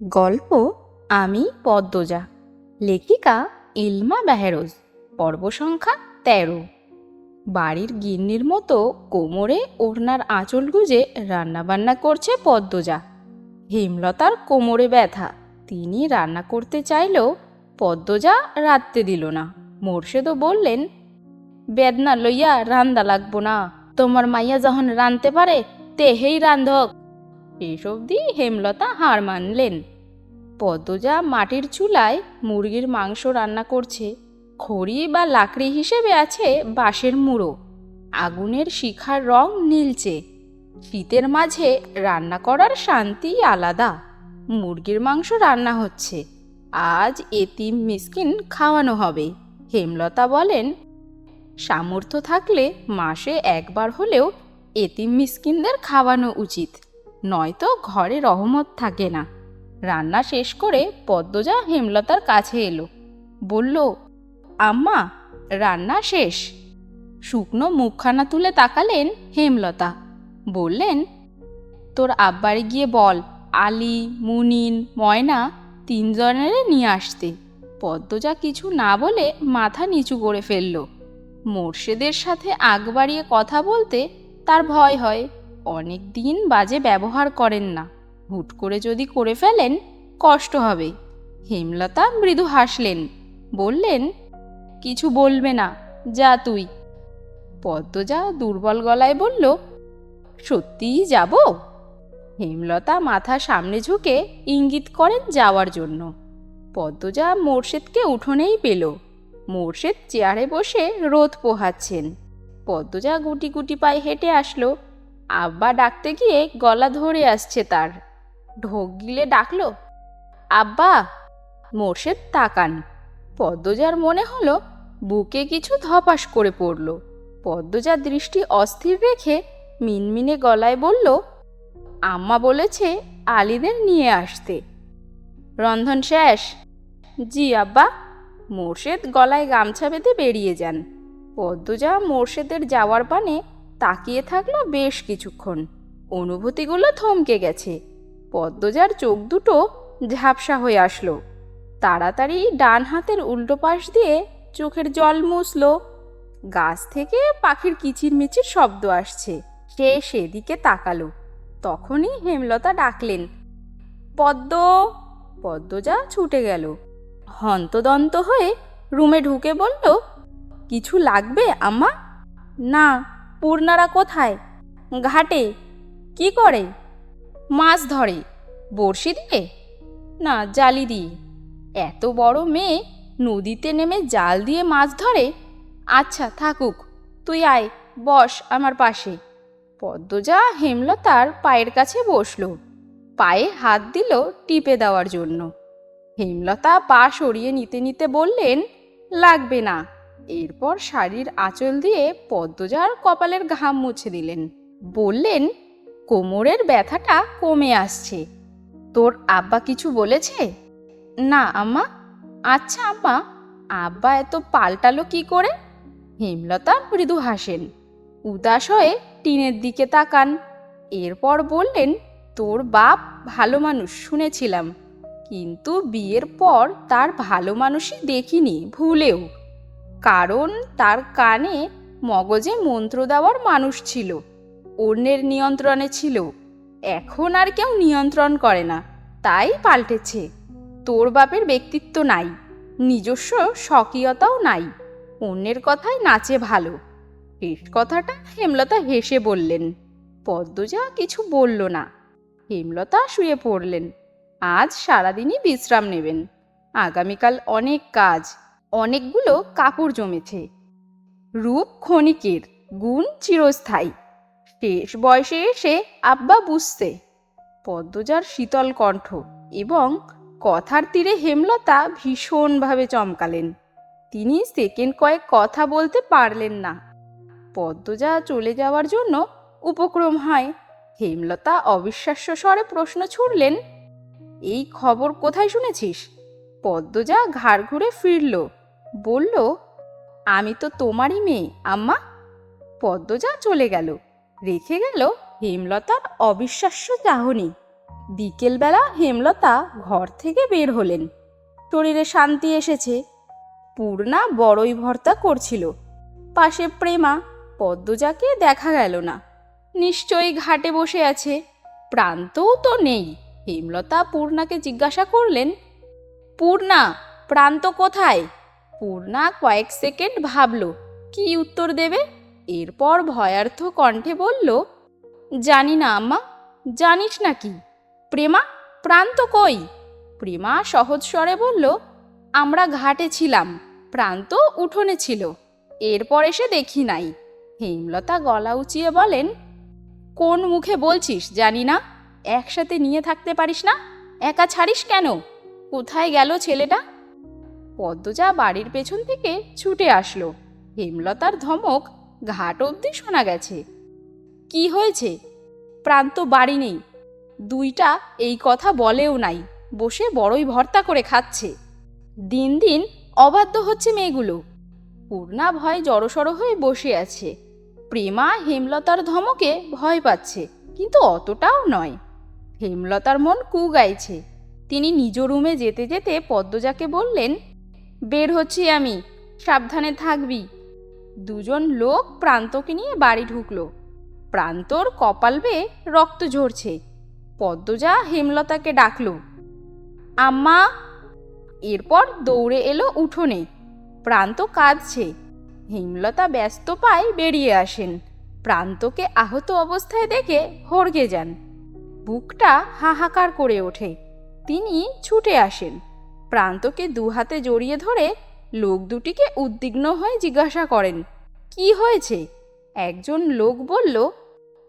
গল্প আমি পদ্মজা, লেখিকা ইলমা বেহেরোজ, পর্ব সংখ্যা তেরো। বাড়ির গিন্নির মতো কোমরে ওড়নার আঁচল গুজে রান্নাবান্না করছে পদ্মজা। হেমলতার কোমরে ব্যথা, তিনি রান্না করতে চাইলেও পদ্মজা রাঁধতে দিল না। মোর্শেদও বললেন, বেদনা লইয়া রান্দা লাগবো না, তোমার মাইয়া যখন রানতে পারে, তেহেই রান্ধক। এসব দিয়ে হেমলতা হার মানলেন। পদ্মজা মাটির চুলায় মুরগির মাংস রান্না করছে। খড়ি বা লাকড়ি হিসেবে আছে বাঁশের মুড়ো। আগুনের শিখার রং নীলচে। শীতের মাঝে রান্না করার শান্তি আলাদা। মুরগির মাংস রান্না হচ্ছে। আজ এতিম মিসকিন খাওয়ানো হবে। হেমলতা বলেন, সামর্থ্য থাকলে মাসে একবার হলেও এতিম মিসকিনদের খাওয়ানো উচিত। নয়তো ঘরে রহমত থাকে না। রান্না শেষ করে পদ্মজা হেমলতার কাছে এলো। বলল, আম্মা, রান্না শেষ। শুকনো মুখখানা তুলে তাকালেন হেমলতা। বললেন, তোর আব্বারে গিয়ে বল, আলী, মুনিন, ময়না তিনজনেরে নিয়ে আসতে। পদ্মজা কিছু না বলে মাথা নিচু করে ফেলল। মোর্শেদের সাথে আগ বাড়িয়ে কথা বলতে তার ভয় হয়। অনেক দিন বাজে ব্যবহার করেন না। হুট করে যদি করে ফেলেন, কষ্ট হবে। হেমলতা মৃদু হাসলেন। বললেন, কিছু বলবে না, যা তুই। পদ্মজা দুর্বল গলায় বলল, সত্যিই যাব? হেমলতা মাথা সামনে ঝুঁকে ইঙ্গিত করেন যাওয়ার জন্য। পদ্মজা মোর্শেদকে উঠোনেই পেল। মোর্শেদ চেয়ারে বসে রোদ পোহাচ্ছেন। পদ্মজা গুটি গুটি পায়ে হেঁটে আসলো। আব্বা ডাকতে গিয়ে গলা ধরে আসছে তার। ঢোক গিলে ডাকলো, আব্বা, মোর্শেদ তাকান। পদ্মজার মনে হলো বুকে কিছু ধপাস করে পড়ল। পদ্মজার দৃষ্টি অস্থির রেখে মিনমিনে গলায় বলল, আম্মা বলেছে আলিদের নিয়ে আসতে। রন্ধন শেষ? জি, আব্বা। মোর্শেদ গলায় গামছা বেঁধে বেরিয়ে যান। পদ্মজা মোর্শেদের যাওয়ার পানে তাকিয়ে থাকল বেশ কিছুক্ষণ। অনুভূতিগুলো থমকে গেছে। পদ্মজার চোখ দুটো ঝাপসা হয়ে আসলো। তাড়াতাড়ি ডান হাতের উল্টো পাশ দিয়ে চোখের জল মুছল। গাছ থেকে পাখির কিচিরমিচির শব্দ আসছে। সে সেদিকে তাকালো। তখনই হেমলতা ডাকলেন, পদ্ম! পদ্মজা ছুটে গেল। হন্তদন্ত হয়ে রুমে ঢুকে বলল, কিছু লাগবে, আম্মা? না। পূর্ণারা কোথায়? ঘাটে? কি করে? মাছ ধরে। বড়শি দিয়ে? না, জালি দিয়ে। এত বড় মেয়ে নদীতে নেমে জাল দিয়ে মাছ ধরে? আচ্ছা থাকুক, তুই আয়, বস আমার পাশে। পদ্মজা হেমলতার পায়ের কাছে বসল। পায়ে হাত দিল টিপে দেওয়ার জন্য। হেমলতা পা সরিয়ে নিতে নিতে বললেন, লাগবে না। এরপর শাড়ির আঁচল দিয়ে পদ্মজার কপালের ঘাম মুছে দিলেন। বললেন, কোমরের ব্যথাটা কমে আসছে। তোর আব্বা কিছু বলেছে? না, আম্মা। আচ্ছা আম্মা, আব্বা এত পাল্টালো কি করে? হেমলতা মৃদু হাসেন। উদাস হয়ে টিনের দিকে তাকান। এরপর বললেন, তোর বাপ ভালো মানুষ, শুনেছিলাম। কিন্তু বিয়ের পর তার ভালো মানুষই দেখিনি, ভুলেও। কারণ তার কানে মগজে মন্ত্র দেওয়ার মানুষ ছিল, অন্যের নিয়ন্ত্রণে ছিল। এখন আর কেউ নিয়ন্ত্রণ করে না, তাই পাল্টেছে। তোর বাপের ব্যক্তিত্ব নাই, নিজস্ব স্বকীয়তাও নাই, অন্যের কথায় নাচে ভালো। শেষ কথাটা হেমলতা হেসে বললেন। পদ্মজা কিছু বলল না। হেমলতা শুয়ে পড়লেন। আজ সারাদিনই বিশ্রাম নেবেন। আগামীকাল অনেক কাজ। অনেকগুলো কাপড় জমেছে। রূপ ক্ষণিকের, গুণ চিরস্থায়ী। শেষ বয়সে এসে আব্বা বুঝতে পদ্মজার শীতল কণ্ঠ এবং কথার তীরে হেমলতা ভীষণভাবে চমকালেন। তিনি সেকেন্ড কয়েক কথা বলতে পারলেন না। পদ্মজা চলে যাওয়ার জন্য উপক্রম হয়। হেমলতা অবিশ্বাস্য স্বরে প্রশ্ন ছুড়লেন, এই খবর কোথায় শুনেছিস? পদ্মজা ঘাড় ঘুরে ফিরল। বলল, আমি তো তোমারই মেয়ে, আম্মা। পদ্মজা চলে গেল। রেখে গেল হেমলতার অবিশ্বাস্য চাহনি। বিকেলবেলা হেমলতা ঘর থেকে বের হলেন। শরীরে শান্তি এসেছে। পূর্ণা বড়ই ভর্তা করছিল। পাশে প্রেমা পদ্মজাকে দেখা গেল না। নিশ্চয়ই ঘাটে বসে আছে। প্রান্তও তো নেই। হেমলতা পূর্ণাকে জিজ্ঞাসা করলেন পূর্ণা, প্রান্ত কোথায়? পূর্ণা কয়েক সেকেন্ড ভাবল, কি উত্তর দেবে? এরপর ভয়ার্থ কণ্ঠে বলল, জানি না আম্মা, জানিস না কি প্রেমা, প্রান্ত কই? প্রেমা সহজ স্বরে বলল, আমরা ঘাটে ছিলাম, প্রান্ত উঠোনে ছিল, এরপর এসে দেখি নাই। হেমলতা গলা উঁচিয়ে বলেন, কোন মুখে বলছিস জানি না, একসাথে নিয়ে থাকতে পারিস না, একা ছাড়িস কেন? কোথায় গেল ছেলেটা? পদ্মজা বাড়ির পেছন থেকে ছুটে আসলো। হেমলতার ধমক ঘাট অবধি শোনা গেছে। কি হয়েছে? প্রান্ত বাড়ি নেই। দুইটা এই কথা বলেও নাই। বসে বড়ই ভর্তা করে খাচ্ছে। দিন দিন অবাধ্য হচ্ছে মেয়েগুলো। পূর্ণা ভয় জড়সড় হয়ে বসে আছে। প্রেমা হেমলতার ধমকে ভয় পাচ্ছে, কিন্তু অতটাও নয়। হেমলতার মন কু গাইছে। তিনি নিজ রুমে যেতে যেতে পদ্মজাকে বললেন, বের হচ্ছি আমি, সাবধানে থাকবি। দুজন লোক প্রান্তকে নিয়ে বাড়ি ঢুকলো। প্রান্তর কপাল বেয়ে রক্ত ঝরছে। পদ্মজা হেমলতাকে ডাকল, আম্মা! এরপর দৌড়ে এলো উঠোনে। প্রান্ত কাঁদছে। হেমলতা ব্যস্ত পায় বেরিয়ে আসেন। প্রান্তকে আহত অবস্থায় দেখে হড়গে যান। বুকটা হাহাকার করে ওঠে। তিনি ছুটে আসেন। প্রান্তকে দু হাতে জড়িয়ে ধরে লোক দুটিকে উদ্বিগ্ন হয়ে জিজ্ঞাসা করেন, কি হয়েছে? একজন লোক বলল,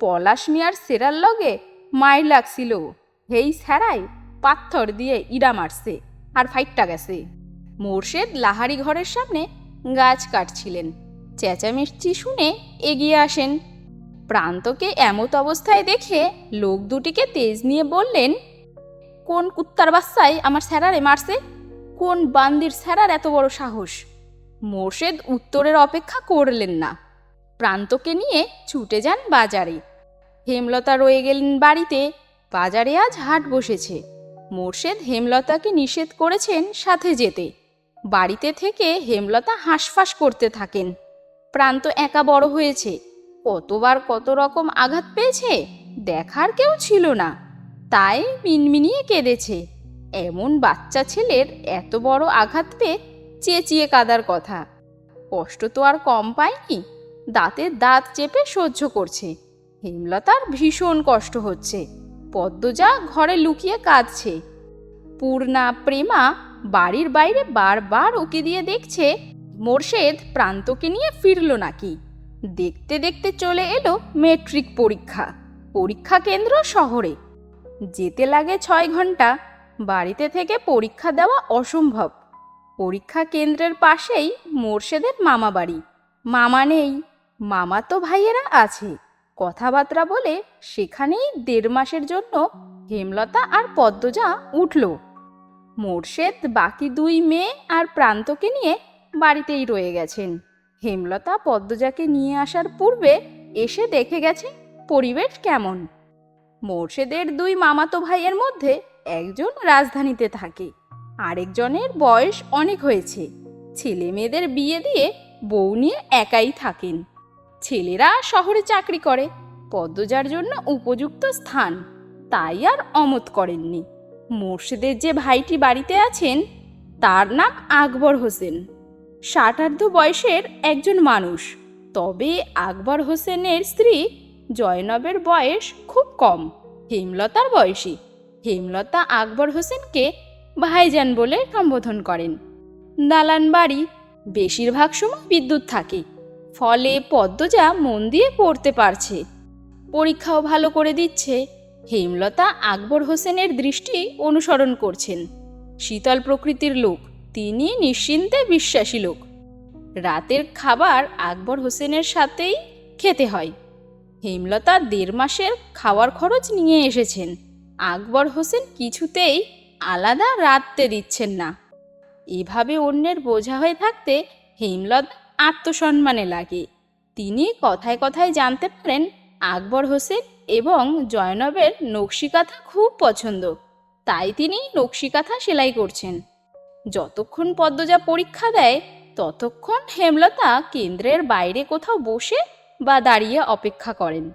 পলাশ মিয়ার সেরার লগে মায়ের লাগছিল। হেই স্যারাই, পাথর দিয়ে ইরা মারছে আর ফাইটটা গেছে। মোর্শেদ লাহারি ঘরের সামনে গাছ কাটছিলেন। চেঁচামেচি শুনে এগিয়ে আসেন। প্রান্তকে এমত অবস্থায় দেখে লোক দুটিকে তেজ নিয়ে বললেন কোন কুত্তার বাচ্চাই আমার স্যারারে মারছে? কোন বান্দির স্যারার এত বড় সাহস? মোর্শেদ উত্তরের অপেক্ষা করলেন না। প্রান্তকে নিয়ে ছুটে যান বাজারে। হেমলতা রয়ে গেলেন বাড়িতে। বাজারে আজ হাট বসেছে। মোর্শেদ হেমলতাকে নিষেধ করেছেন সাথে যেতে। বাড়িতে থেকে হেমলতা হাঁসফাঁস করতে থাকেন। প্রান্ত একা বড় হয়েছে। কতবার কত রকম আঘাত পেয়েছে দেখার কেউ ছিল না। তাই মিনমিনিয়ে কেঁদেছে। এমন বাচ্চা ছেলের এত বড় আঘাত পেয়ে চেঁচিয়ে কাদার কথা। কষ্ট তো আর কম পায়নি দাঁতের দাঁত চেপে সহ্য করছে। হেমলতার ভীষণ কষ্ট হচ্ছে। পদ্মজা ঘরে লুকিয়ে কাঁদছে। পূর্ণা, প্রেমা বাড়ির বাইরে বারবার ওকে দিয়ে দেখছে, মোর্শেদ প্রান্তকে নিয়ে ফিরল নাকি? দেখতে দেখতে চলে এলো মেট্রিক পরীক্ষা। পরীক্ষা কেন্দ্র শহরে। যেতে লাগে ছয় ঘণ্টা, বাড়িতে থেকে পরীক্ষা দেওয়া অসম্ভব। পরীক্ষা কেন্দ্রের পাশেই মোর্শেদের মামা বাড়ি। মামা নেই, মামা তো ভাইয়েরা আছে। কথাবার্তা বলে সেখানেই দেড় মাসের জন্য হেমলতা আর পদ্মজা উঠল। মোর্শেদ বাকি দুই মেয়ে আর প্রান্তকে নিয়ে বাড়িতেই রয়ে গেছেন। হেমলতা পদ্মজাকে নিয়ে আসার পূর্বে এসে দেখে গেছে পরিবেশ কেমন। মোর্শেদের দুই মামাতো ভাইয়ের মধ্যে একজন রাজধানীতে থাকে, আরেকজনের বয়স অনেক হয়েছে। ছেলে মেয়েদের বিয়ে দিয়ে বউ নিয়ে একাই থাকেন। ছেলেরা শহরে চাকরি করে, পদ্মজার জন্য উপযুক্ত স্থান, তাই আর অমত করেননি। মোর্শেদের যে ভাইটি বাড়িতে আছেন, তার নাম আকবর হোসেন। ষাটার্ধ বয়সের একজন মানুষ, তবে আকবর হোসেনের স্ত্রী জয়নবের বয়স খুব কম। হেমলতার বয়সী। হেমলতা আকবর হোসেনকে ভাইজান বলে সম্বোধন করেন। দালান বাড়ি বেশিরভাগ সময় বিদ্যুৎ থাকে। ফলে পদ্মজা মন দিয়ে পড়তে পারছে। পরীক্ষাও ভালো করে দিচ্ছে। হেমলতা আকবর হোসেনের দৃষ্টি অনুসরণ করছেন। শীতল প্রকৃতির লোক, তিনি নিশ্চিন্তে বিশ্বাসী লোক। রাতের খাবার আকবর হোসেনের সাথেই খেতে হয়। হেমলতা দেড় মাসের খাওয়ার খরচ নিয়ে এসেছেন। আকবর হোসেন কিছুতেই আলাদা রাততে দিচ্ছেন না। এভাবে অন্যের বোঝা হয়ে থাকতে হেমলতা আত্মসম্মানে লাগে। তিনি কথায় কথায় জানতে পারেন, আকবর হোসেন এবং জয়নবের নকশিকাঁথা খুব পছন্দ। তাই তিনি নকশিকাঁথা সেলাই করছেন। যতক্ষণ পদ্মজা পরীক্ষা দেয়, ততক্ষণ হেমলতা কেন্দ্রের বাইরে কোথাও বসে বা দাঁড়িয়ে অপেক্ষা করেন।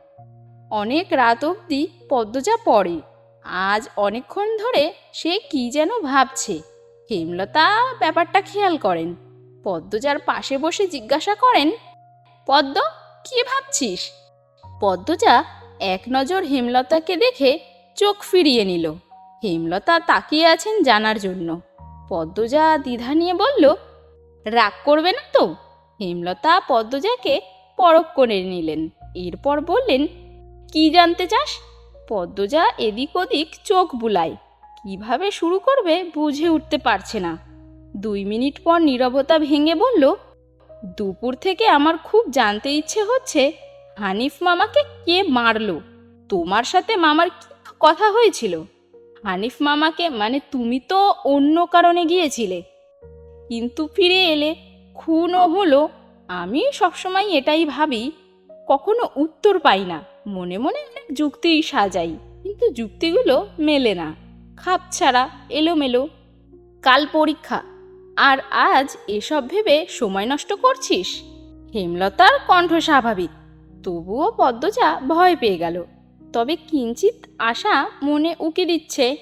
অনেক রাত অবধি পদ্মজা পড়ে। আজ অনেকক্ষণ ধরে সে কি যেন ভাবছে। হেমলতা ব্যাপারটা খেয়াল করেন। পদ্মজার পাশে বসে জিজ্ঞাসা করেন, পদ্ম, কি ভাবছিস? পদ্মজা এক নজর হেমলতাকে দেখে চোখ ফিরিয়ে নিল। হেমলতা তাকিয়ে আছেন জানার জন্য। পদ্মজা দ্বিধা নিয়ে বলল, রাগ করবে না তো? হেমলতা পদ্মজাকে পরখ করে নিলেন। এরপর বললেন, কি জানতে চাস? পদ্মজা এদিক ওদিক চোখ বুলায়। কীভাবে শুরু করবে বুঝে উঠতে পারছে না। দুই মিনিট পর নীরবতা ভেঙে বলল, দুপুর থেকে আমার খুব জানতে ইচ্ছে হচ্ছে, হানিফ মামাকে কে মারলো? তোমার সাথে মামার কি কথা হয়েছিল? হানিফ মামাকে মানে তুমি তো অন্য কারণে গিয়েছিলে। কিন্তু ফিরে এলে খুনও হলো আমি সবসময় এটাই ভাবি, কখনো উত্তর পাই না। মনে মনে অনেক যুক্তিই সাজাই, কিন্তু যুক্তিগুলো মেলে না। খাপ ছাড়া, এলোমেলো। কাল পরীক্ষা। আর আজ এসব ভেবে সময় নষ্ট করছিস? হেমলতার কণ্ঠ স্বাভাবিক। তবুও পদ্মজা ভয় পেয়ে গেল। তবে কিঞ্চিত আশা মনে উকি দিচ্ছে।